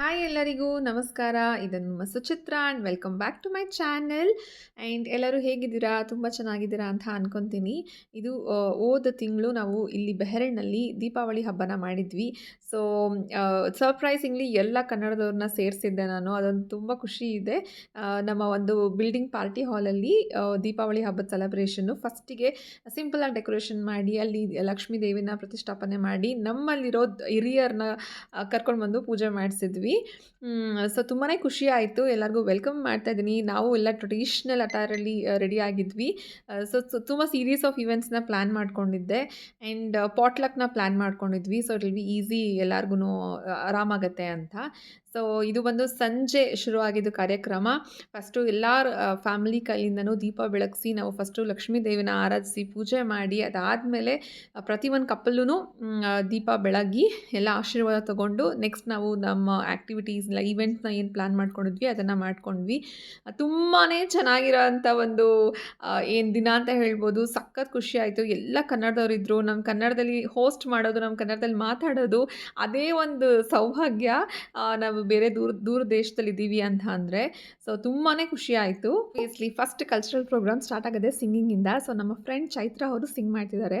Hi ಎಲ್ಲರಿಗೂ ನಮಸ್ಕಾರ. ಇದನ್ನು ನಮ್ಮ Suchitra and welcome back to my channel and ಎಲ್ಲರೂ ಹೇಗಿದ್ದೀರಾ? ತುಂಬ ಚೆನ್ನಾಗಿದ್ದೀರಾ ಅಂತ ಅಂದ್ಕೊತೀನಿ ಇದು ಓದ ತಿಂಗಳು ನಾವು ಇಲ್ಲಿ ಬೆಹರಣ್ನಲ್ಲಿ ದೀಪಾವಳಿ ಹಬ್ಬನ ಮಾಡಿದ್ವಿ. ಸೊ ಸರ್ಪ್ರೈಸಿಂಗ್ಲಿ ಎಲ್ಲ ಕನ್ನಡದವ್ರನ್ನ ಸೇರಿಸಿದ್ದೆ ನಾನು. ಅದೊಂದು ತುಂಬ ಖುಷಿ ಇದೆ. ನಮ್ಮ ಒಂದು ಬಿಲ್ಡಿಂಗ್ ಪಾರ್ಟಿ ಹಾಲಲ್ಲಿ ದೀಪಾವಳಿ ಹಬ್ಬದ ಸೆಲೆಬ್ರೇಷನ್ನು ಫಸ್ಟಿಗೆ ಸಿಂಪಲಾಗಿ ಡೆಕೋರೇಷನ್ ಮಾಡಿ, ಅಲ್ಲಿ ಲಕ್ಷ್ಮೀ ದೇವಿನ ಪ್ರತಿಷ್ಠಾಪನೆ ಮಾಡಿ, ನಮ್ಮಲ್ಲಿರೋ ಹಿರಿಯರನ್ನ ಕರ್ಕೊಂಡು ಬಂದು ಪೂಜೆ ಮಾಡಿಸಿದ್ವಿ. ಸೊ ತುಂಬಾ ಖುಷಿ ಆಯಿತು. ಎಲ್ಲರಿಗೂ ವೆಲ್ಕಮ್ ಮಾಡ್ತಾ ಇದ್ದೀನಿ ನಾವು ಎಲ್ಲ ಟ್ರೆಡಿಷ್ನಲ್ ಅಟಾರಲ್ಲಿ ರೆಡಿ ಆಗಿದ್ವಿ. ಸೊ ತುಂಬ ಸೀರೀಸ್ ಆಫ್ ಇವೆಂಟ್ಸ್ನ ಪ್ಲ್ಯಾನ್ ಮಾಡ್ಕೊಂಡಿದ್ದೆ. ಆ್ಯಂಡ್ ಪಾಟ್ಲಕ್ನ ಪ್ಲ್ಯಾನ್ ಮಾಡ್ಕೊಂಡಿದ್ವಿ. So it will be easy ಎಲ್ಲರಿಗೂ ಆರಾಮಾಗತ್ತೆ ಅಂತ. ಸೊ ಇದು ಬಂದು ಸಂಜೆ ಶುರುವಾಗಿದ್ದು ಕಾರ್ಯಕ್ರಮ. ಫಸ್ಟು ಎಲ್ಲ ಫ್ಯಾಮಿಲಿ ಕೈಯಿಂದನೂ ದೀಪ ಬೆಳಗಿಸಿ ನಾವು ಫಸ್ಟು ಲಕ್ಷ್ಮೀ ದೇವಿನ ಆರಾಧಿಸಿ ಪೂಜೆ ಮಾಡಿ ಅದಾದಮೇಲೆ ಒಂದು ಕಪ್ಪಲ್ಲೂ ದೀಪ ಬೆಳಗಿ ಎಲ್ಲ ಆಶೀರ್ವಾದ ತಗೊಂಡು ನೆಕ್ಸ್ಟ್ ನಾವು ನಮ್ಮ ಆ್ಯಕ್ಟಿವಿಟೀಸ್ ಇಲ್ಲ ಈವೆಂಟ್ಸ್ನ ಏನು ಪ್ಲ್ಯಾನ್ ಮಾಡ್ಕೊಂಡಿದ್ವಿ ಅದನ್ನು ಮಾಡ್ಕೊಂಡ್ವಿ. ತುಂಬಾ ಚೆನ್ನಾಗಿರೋಂಥ ಒಂದು ಏನು ದಿನ ಅಂತ ಹೇಳ್ಬೋದು. ಸಖತ್ ಖುಷಿ ಆಯಿತು. ಎಲ್ಲ ಕನ್ನಡದವರಿದ್ದರು ನಮ್ಮ ಕನ್ನಡದಲ್ಲಿ ಹೋಸ್ಟ್ ಮಾಡೋದು ನಮ್ಮ ಕನ್ನಡದಲ್ಲಿ ಮಾತಾಡೋದು ಅದೇ ಒಂದು ಸೌಭಾಗ್ಯ. ಆ, ನಾವು ಬೇರೆ ದೂರ ದೂರ ದೇಶದಲ್ಲಿ ಇದ್ದೀವಿ ಅಂತ ಅಂದರೆ ಸೊ ತುಂಬಾ ಖುಷಿ ಆಯಿತು. ಫಸ್ಟ್ ಕಲ್ಚರಲ್ ಪ್ರೋಗ್ರಾಮ್ ಸ್ಟಾರ್ಟ್ ಆಗಿದೆ ಸಿಂಗಿಂಗಿಂದ ಸೊ ನಮ್ಮ ಫ್ರೆಂಡ್ ಚೈತ್ರ ಅವರು ಸಿಂಗ್ ಮಾಡ್ತಿದ್ದಾರೆ.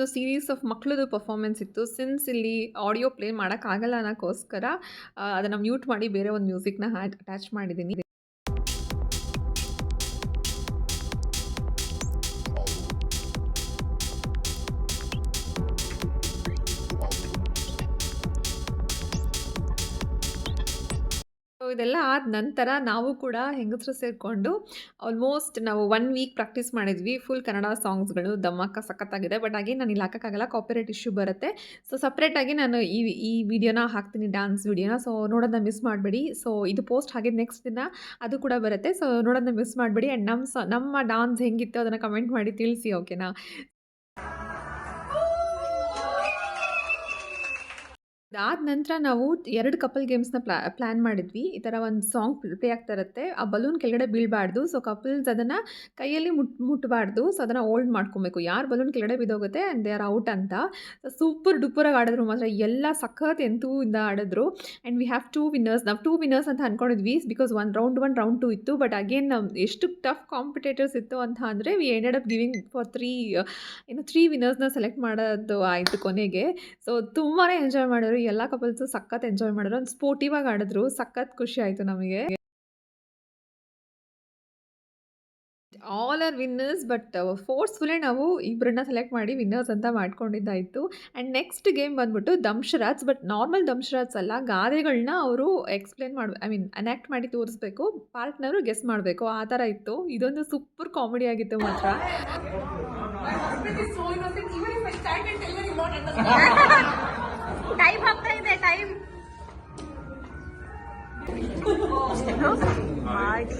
ನಮ್ಮದು ಸೀರೀಸ್ ಆಫ್ ಮಕ್ಕಳದು ಪರ್ಫಾರ್ಮೆನ್ಸ್ ಇತ್ತು. ಸಿನ್ಸ್ ಇಲ್ಲಿ ಆಡಿಯೋ ಪ್ಲೇ ಮಾಡೋಕ್ಕಾಗಲ್ಲ ಅನ್ನೋಕ್ಕೋಸ್ಕರ ಅದನ್ನು ಮ್ಯೂಟ್ ಮಾಡಿ ಬೇರೆ ಒಂದು ಮ್ಯೂಸಿಕ್ನ ಅಟ್ಯಾಚ್ ಮಾಡಿದ್ದೀನಿ ಇದೆಲ್ಲ ಆದ ನಂತರ ನಾವು ಕೂಡ ಹೆಂಗಸರು ಸೇರಿಕೊಂಡು ಆಲ್ಮೋಸ್ಟ್ ನಾವು ಒನ್ ವೀಕ್ ಪ್ರಾಕ್ಟೀಸ್ ಮಾಡಿದ್ವಿ. ಫುಲ್ ಕನ್ನಡ ಸಾಂಗ್ಸ್ಗಳು ದಮ್ಮಕ್ಕ ಸಖತ್ತಾಗಿದೆ. ಬಟ್ ಹಾಗೆ ನಾನು ಇಲ್ಲಿ ಹಾಕೋಕ್ಕಾಗಲ್ಲ. ಕಾಪಿರೈಟ್ ಇಶ್ಯೂ ಬರುತ್ತೆ. ಸೊ ಸಪ್ರೇಟಾಗಿ ನಾನು ಈ ಈ ವಿಡಿಯೋನ ಹಾಕ್ತೀನಿ ಡ್ಯಾನ್ಸ್ ವಿಡಿಯೋನ ಸೊ ನೋಡೋದನ್ನ ಮಿಸ್ ಮಾಡಬೇಡಿ. ಸೊ ಇದು ಪೋಸ್ಟ್ ಹಾಗೆ ನೆಕ್ಸ್ಟ್ ದಿನ ಅದು ಕೂಡ ಬರುತ್ತೆ. ಸೊ ನೋಡೋದನ್ನ ಮಿಸ್ ಮಾಡಬೇಡಿ. ಆ್ಯಂಡ್ ನಮ್ಮ ಸ, ನಮ್ಮ ಡಾನ್ಸ್ ಹೆಂಗಿತ್ತು ಅದನ್ನು ಕಮೆಂಟ್ ಮಾಡಿ ತಿಳಿಸಿ ಓಕೆನಾ ಅದಾದ ನಂತರ ನಾವು ಎರಡು ಕಪಲ್ ಗೇಮ್ಸ್ನ ಪ್ಲಾ ಪ್ಲ್ಯಾನ್ ಮಾಡಿದ್ವಿ. ಈ ಥರ ಒಂದು ಸಾಂಗ್ ಪ್ಲೇ ಆಗ್ತಾ ಇರುತ್ತೆ. ಆ ಬಲೂನ್ ಕೆಳಗಡೆ ಬೀಳಬಾರ್ದು. ಸೊ ಕಪಲ್ಸ್ ಅದನ್ನು ಕೈಯಲ್ಲಿ ಮುಟ್ ಮುಟ್ಟಬಾರ್ದು ಸೊ ಅದನ್ನು ಹೋಲ್ಡ್ ಮಾಡ್ಕೊಬೇಕು. ಯಾರು ಬಲೂನ್ ಕೆಳಗಡೆ ಬಿದ್ದೋಗುತ್ತೆ ಆ್ಯಂಡ್ ದೇ ಆರ್ ಔಟ್ ಅಂತ. ಸೂಪರ್ ಡುಪ್ಪರಾಗಿ ಆಡಿದ್ರು ಮಾತ್ರ. ಎಲ್ಲ ಸಖತ್ ಎಂತೂ ಇಂದ ಆಡಿದ್ರು. And we have two winners ನಾವು ಟೂ ವಿನ್ನರ್ಸ್ ಅಂತ ಅಂದ್ಕೊಂಡಿದ್ವಿ because one round one round two ಇತ್ತು. ಬಟ್ ಅಗೇನ್ ನಮ್ಮ ಎಷ್ಟು ಟಫ್ ಕಾಂಪಿಟೇಟರ್ಸ್ ಇತ್ತು ಅಂತ ಅಂದರೆ we ended up giving for three ಏನು ತ್ರೀ ವಿನ್ನರ್ಸ್ನ ಸೆಲೆಕ್ಟ್ ಮಾಡೋದು ಆಯಿತು ಕೊನೆಗೆ. ಸೊ ತುಂಬಾ ಎಂಜಾಯ್ ಮಾಡಿದ್ರು. ಎಲ್ಲ ಕಪಲ್ಸು ಸಖತ್ ಎಂಜಾಯ್ ಮಾಡಿದ್ರು. ಒಂದು ಸ್ಪೋರ್ಟಿವ್ ಆಗಿ ಆಡಿದ್ರು. ಸಖತ್ ಖುಷಿ ಆಯಿತು ನಮಗೆ. ಆಲ್ ಆರ್ ವಿನ್ನರ್ಸ್ ಬಟ್ ಫೋರ್ಸ್ಫುಲ್ಲೇ ನಾವು ಇಬ್ಬರನ್ನ ಸೆಲೆಕ್ಟ್ ಮಾಡಿ ವಿನ್ನರ್ಸ್ ಅಂತ ಮಾಡ್ಕೊಂಡಿದ್ದಾಯಿತು. ಆ್ಯಂಡ್ ನೆಕ್ಸ್ಟ್ ಗೇಮ್ ಬಂದ್ಬಿಟ್ಟು ದಂಶರಾಜ್ ಬಟ್ ನಾರ್ಮಲ್ ದಂಶರಾಜ್ ಅಲ್ಲ. ಗಾದೆಗಳನ್ನ ಅವರು ಎಕ್ಸ್ಪ್ಲೇನ್ ಮಾಡಿ ಐ ಮೀನ್ ಅನ್ಯಾಕ್ಟ್ ಮಾಡಿ ತೋರಿಸ್ಬೇಕು. ಪಾರ್ಟ್ನರು ಗೆಸ್ ಮಾಡಬೇಕು. ಆ ಥರ ಇತ್ತು. ಇದೊಂದು ಸೂಪರ್ ಕಾಮಿಡಿ ಆಗಿತ್ತು ಮಾತ್ರ. ಟೈಮ್ ಆಗ್ತಾ ಇದೆ ಟೈಮ್ ಮಾಡು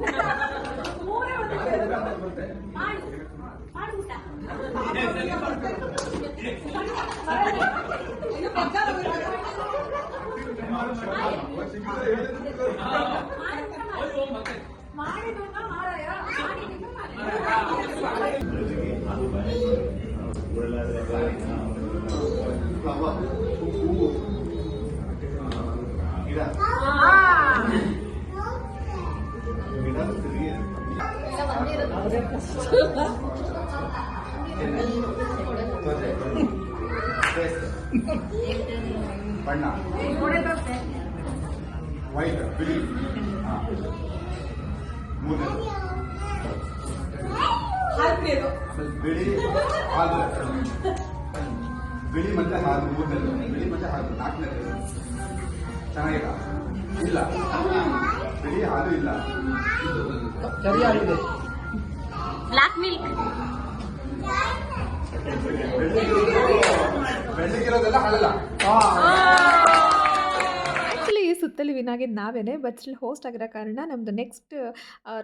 ಊಟ ಮೂರೇ ಉಳಿದ ಮಾಡು ಮಾಡು ಊಟ ಮಾಡಿದ್ರು ಮಾರಾಯ ಮಾಡಿದ್ರು ಮಾರಾಯ ಬಣ್ಣ ವೈಟ್ ಬಿಳಿ ಬಿಳಿ ಹಾಲು ಬಿಳಿ ಮತ್ತೆ ಹಾಲು ಮೂರನೇದು ಬಿಳಿ ಮತ್ತೆ ಹಾಲು ನಾಲ್ಕನೇದು ಚೆನ್ನಾಗಿಲ್ಲ ಇಲ್ಲ ಬಿಳಿ ಹಾಲು ಇಲ್ಲ ಬ್ಲಾಕ್ ಮಿಲ್ಕ್ ಬೆಳ್ಳಗಿರೋದೆಲ್ಲ ಹಾಲಲ್ಲ ಸುತ್ತಲ್ಲಿ ವಿನ್ ಆಗಿದ್ದು ನಾವೇನೆ ಬಟ್ ಸ್ಟಿಲ್ ಹೋಸ್ಟ್ ಆಗಿರೋ ಕಾರಣ ನಮ್ಮದು ನೆಕ್ಸ್ಟ್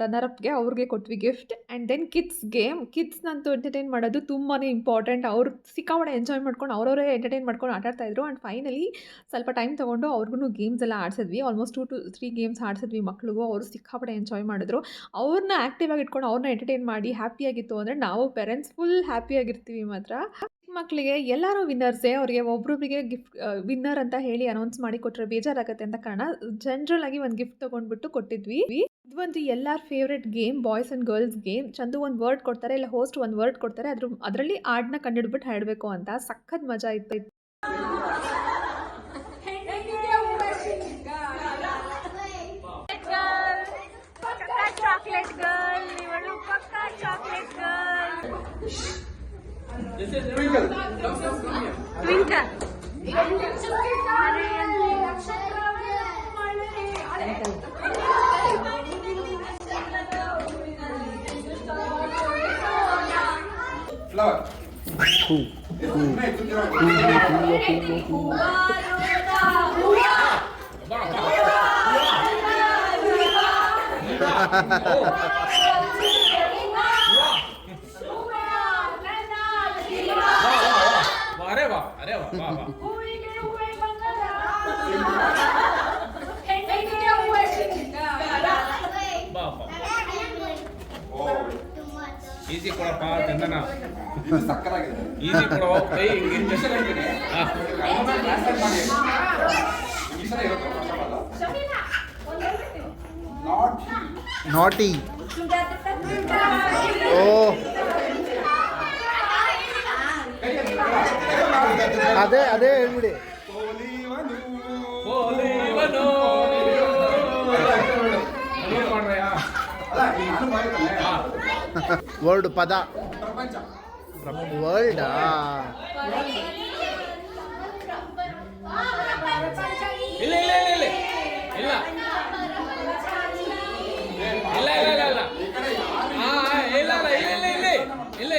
ರನ್ನರ್ ಅಪ್ಗೆ ಅವ್ರಿಗೆ ಕೊಟ್ವಿ gift and then kids game ಕಿಡ್ಸ್ನಂತೂ entertain ಮಾಡೋದು ತುಂಬಾ ಇಂಪಾರ್ಟೆಂಟ್ ಅವ್ರು ಸಿಕ್ಕಾಪಡೆ ಎಂಜಾಯ್ ಮಾಡ್ಕೊಂಡು ಅವರವರೇ ಎಂಟರ್ಟೈನ್ ಮಾಡ್ಕೊಂಡು ಆಟ ಆಡ್ತಾ ಇದ್ರು ಆ್ಯಂಡ್ ಫೈನಲಿ ಸ್ವಲ್ಪ ಟೈಮ್ ತೊಗೊಂಡು ಅವ್ರಿಗೂ ಗೇಮ್ಸ್ ಎಲ್ಲ ಆಡಿಸಿದ್ವಿ. Almost two two three games ಆಡಿಸಿದ್ವಿ ಮಕ್ಳಿಗೂ. ಅವರು ಸಿಕ್ಕಾಪಡೆ ಎಂಜಾಯ್ ಮಾಡಿದ್ರು. ಅವ್ರನ್ನ ಆ್ಯಕ್ಟಿವ್ ಆಗಿ ಇಟ್ಕೊಂಡು ಅವ್ರನ್ನ ಎಂಟರ್ಟೈನ್ ಮಾಡಿ ಹ್ಯಾಪಿಯಾಗಿತ್ತು ಅಂದರೆ ನಾವು ಪೇರೆಂಟ್ಸ್ ಫುಲ್ ಹ್ಯಾಪಿಯಾಗಿರ್ತೀವಿ ಮಾತ್ರ. ಮಕ್ಕಳಿಗೆ ಎಲ್ಲರೂ ವಿನ್ನರ್ಸೇ ಅವರಿಗೆ ಒಬ್ರೊಬ್ರಿಗೆ ಗಿಫ್ಟ್ ವಿನ್ನರ್ ಅಂತ ಹೇಳಿ ಅನೌನ್ಸ್ ಮಾಡಿ ಕೊಟ್ಟರೆ ಬೇಜಾರಾಗುತ್ತೆ ಅಂತ ಕಾರಣ ಜನರಲ್ ಆಗಿ ಒಂದು ಗಿಫ್ಟ್ ತೊಗೊಂಡ್ಬಿಟ್ಟು ಕೊಟ್ಟಿದ್ವಿ. ಇದು ಒಂದು ಎಲ್ಲರ favourite game boys and girls game Chandu ಒಂದು ವರ್ಡ್ ಕೊಡ್ತಾರೆ, ಇಲ್ಲ ಹೋಸ್ಟ್ ಒಂದು ವರ್ಡ್ ಕೊಡ್ತಾರೆ, ಅದ್ರ, ಅದರಲ್ಲಿ ಹಾಡನ್ನ ಕಂಡಿಡ್ಬಿಟ್ಟು ಹಾಡಬೇಕು ಅಂತ. ಸಖತ್ ಮಜಾ ಇತ್ತು. Girl This is Twinkle. Come, Flower. Easy ಕೊಡಪ್ಪ ಚಂದನ. ಇದು ಸಕ್ಕತ್ತಾಗಿದೆ. ಈಸಿ ಕೊಡೋ. ಕೈ ಹಿಂಗೆ ಸ್ಪೆಷಲ್ ಈ ಸಲ ನಾಟಿ ಓ. ಅದೇ ಅದೇ ಹೇಳ್ಬಿಡಿ ಓಲಿವನು ಏನ್ ಮಾಡ್ರಯ್ಯ ಅಲ್ಲ ಈ ನಾನು ಮಾಡಿದ್ದಾನೆ ಹಾ ವರ್ಡ್ ಪದ ಪ್ರಪಂಚ ವರ್ಲ್ಡಾ ಇಲ್ಲ ಇಲ್ಲ ಇಲ್ಲ ಇಲ್ಲ ಇಲ್ಲ ಇಲ್ಲ ಇಲ್ಲ ಇಲ್ಲ ಇಲ್ಲ ಹಾ ಹಾ, ಇಲ್ಲ ಇಲ್ಲ ಇಲ್ಲ ಇಲ್ಲ ಇಲ್ಲ ಇಲ್ಲ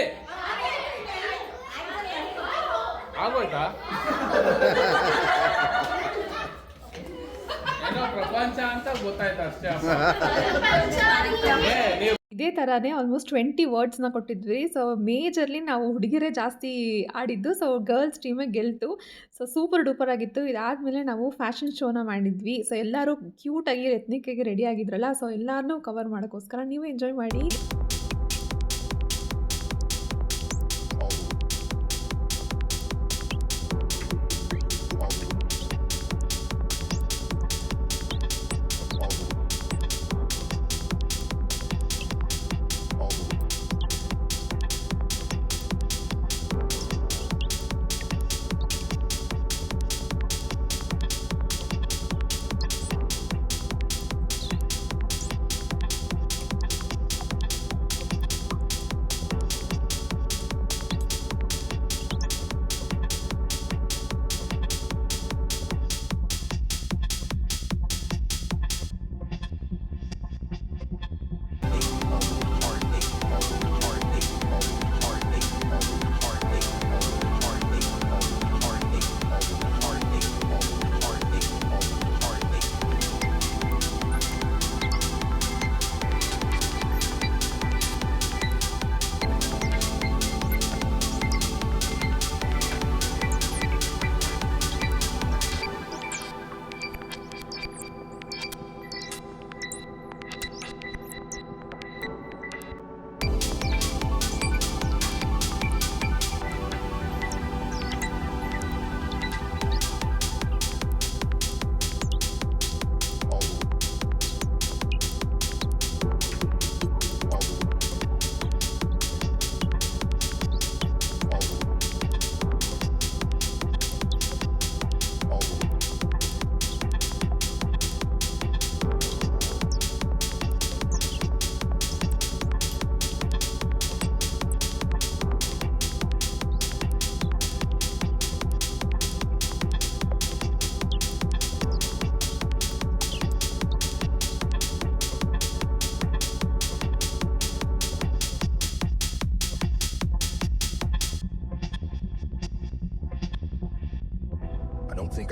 ನೀವು ಇದೇ ಥರನೇ ಆಲ್ಮೋಸ್ಟ್ ಟ್ವೆಂಟಿ ವರ್ಡ್ಸ್ನ ಕೊಟ್ಟಿದ್ವಿ ಸೊ ಮೇಜರ್ಲಿ ನಾವು ಹುಡುಗಿರೇ ಜಾಸ್ತಿ ಆಡಿದ್ದು. ಸೊ ಗರ್ಲ್ಸ್ ಟೀಮೇ ಗೆಲ್ತು. ಸೊ ಸೂಪರ್ ಡೂಪರ್ ಆಗಿತ್ತು. ಇದಾದಮೇಲೆ ನಾವು ಫ್ಯಾಷನ್ ಶೋನ ಮಾಡಿದ್ವಿ. ಸೊ ಎಲ್ಲರೂ ಕ್ಯೂಟಾಗಿ ಎತ್ನಿಕ್ಕಾಗಿ ರೆಡಿ ಆಗಿದ್ರಲ್ಲ. ಸೊ ಎಲ್ಲರನ್ನೂ ಕವರ್ ಮಾಡೋಕ್ಕೋಸ್ಕರ ನೀವು ಎಂಜಾಯ್ ಮಾಡಿ.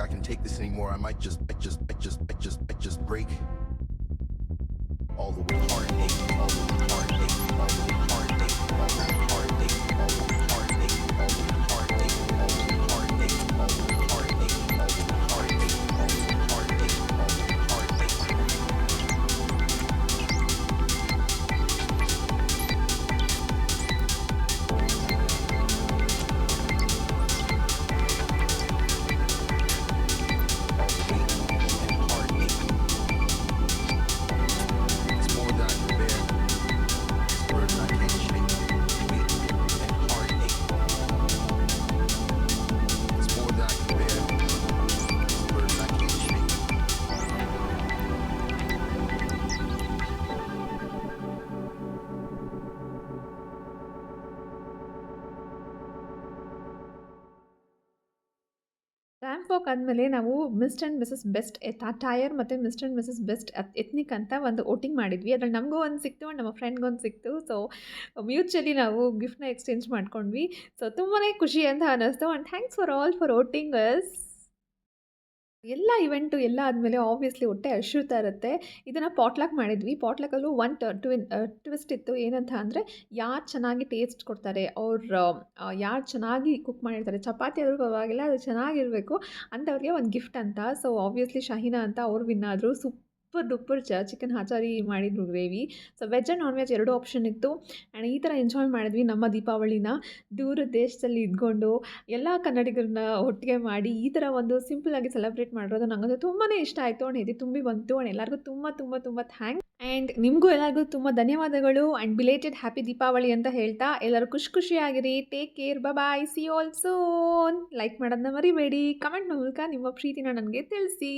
I can take this anymore. I might just, I just, I just, I just, I just break. All the way heartache, all the way heartache, all the way heartache, all the way heartache, all the way heartache, all the way heartache, all the way heartache, all the way heartache, walk ಆದಮೇಲೆ ನಾವು mister and Mrs best attire ಮತ್ತು mister and Mrs best ethnic ಅಂತ ಒಂದು voting ಮಾಡಿದ್ವಿ. ಅದ್ರಲ್ಲಿ ನಮಗೂ ಒಂದು ಸಿಕ್ತು, ನಮ್ಮ ಫ್ರೆಂಡ್ಗೊಂದು ಸಿಕ್ತು. ಸೊ ಮ್ಯೂಚುವಲಿ ನಾವು ಗಿಫ್ಟ್ನ ಎಕ್ಸ್ಚೇಂಜ್ ಮಾಡ್ಕೊಂಡ್ವಿ. ಸೊ ತುಂಬಾ ಖುಷಿ ಅಂತ ಅನ್ನಿಸ್ತು and thanks for all for voting us ಎಲ್ಲ ಇವೆಂಟು ಎಲ್ಲ ಆದಮೇಲೆ ಆಬ್ವಿಯಸ್ಲಿ ಹೊಟ್ಟೆ ಹಸಿರುತ್ತಾ ಇರುತ್ತೆ. ಇದನ್ನು ಪಾಟ್ಲಾಕ್ ಮಾಡಿದ್ವಿ. ಪಾಟ್ಲಾಕಲ್ಲೂ ಒನ್ ಟ್ವಿನ್ ಟ್ವಿಸ್ಟ್ ಇತ್ತು. ಏನಂತ ಅಂದರೆ ಯಾರು ಚೆನ್ನಾಗಿ ಟೇಸ್ಟ್ ಕೊಡ್ತಾರೆ, ಅವ್ರು ಯಾರು ಚೆನ್ನಾಗಿ ಕುಕ್ ಮಾಡಿರ್ತಾರೆ, ಚಪಾತಿ ಆದರೂ ಪರವಾಗಿಲ್ಲ, ಅದು ಚೆನ್ನಾಗಿರಬೇಕು, ಅಂಥವ್ರಿಗೆ ಒಂದು ಗಿಫ್ಟ್ ಅಂತ. ಸೊ ಆಬ್ವಿಯಸ್ಲಿ ಶಹೀನಾ ಅಂತ ಅವ್ರು ವಿನ್ ಆದರು. ಸೂಪರ್ ಡುಪ್ಪರ್ ಚ ಚಿಕನ್ ಹಾಚಾರಿ ಮಾಡಿದ್ರು gravy. So veg and non veg ಎರಡು ಆಪ್ಷನ್ ಇತ್ತು. ಆ್ಯಂಡ್ ಈ ಥರ ಎಂಜಾಯ್ ಮಾಡಿದ್ವಿ ನಮ್ಮ ದೀಪಾವಳಿನ. ದೂರ ದೇಶದಲ್ಲಿ ಇದ್ಕೊಂಡು, ಎಲ್ಲ ಕನ್ನಡಿಗರನ್ನ ಒಟ್ಟಿಗೆ ಮಾಡಿ ಈ ಥರ ಒಂದು ಸಿಂಪಲಾಗಿ ಸೆಲೆಬ್ರೇಟ್ ಮಾಡಿರೋದು ನನಗಂತೂ ತುಂಬಾ ಇಷ್ಟ ಆಯಿತು ಆ್ಯಂಡ್ ಇದು ತುಂಬಿ ಬಂತು ಆ್ಯಂಡ್ ಎಲ್ಲರಿಗೂ ತುಂಬ ತುಂಬ ತುಂಬ ಥ್ಯಾಂಕ್ಸ್ ಆ್ಯಂಡ್ ನಿಮಗೂ ಎಲ್ಲರಿಗೂ ತುಂಬ ಧನ್ಯವಾದಗಳು. ಆ್ಯಂಡ್ ಬಿಲೇಟೆಡ್ ಹ್ಯಾಪಿ ದೀಪಾವಳಿ ಅಂತ ಹೇಳ್ತಾ ಎಲ್ಲರೂ ಖುಷಿ, ಖುಷಿಯಾಗಿರಿ. ಟೇಕ್ ಕೇರ್ ಬಾಯ್ ಸಿ ಆಲ್ಸೋನ್ ಲೈಕ್ ಮಾಡೋದನ್ನ ಮರಿಬೇಡಿ. ಕಮೆಂಟ್ ಮೂಲಕ ನಿಮ್ಮ ಪ್ರೀತಿನ ನನಗೆ ತಿಳಿಸಿ.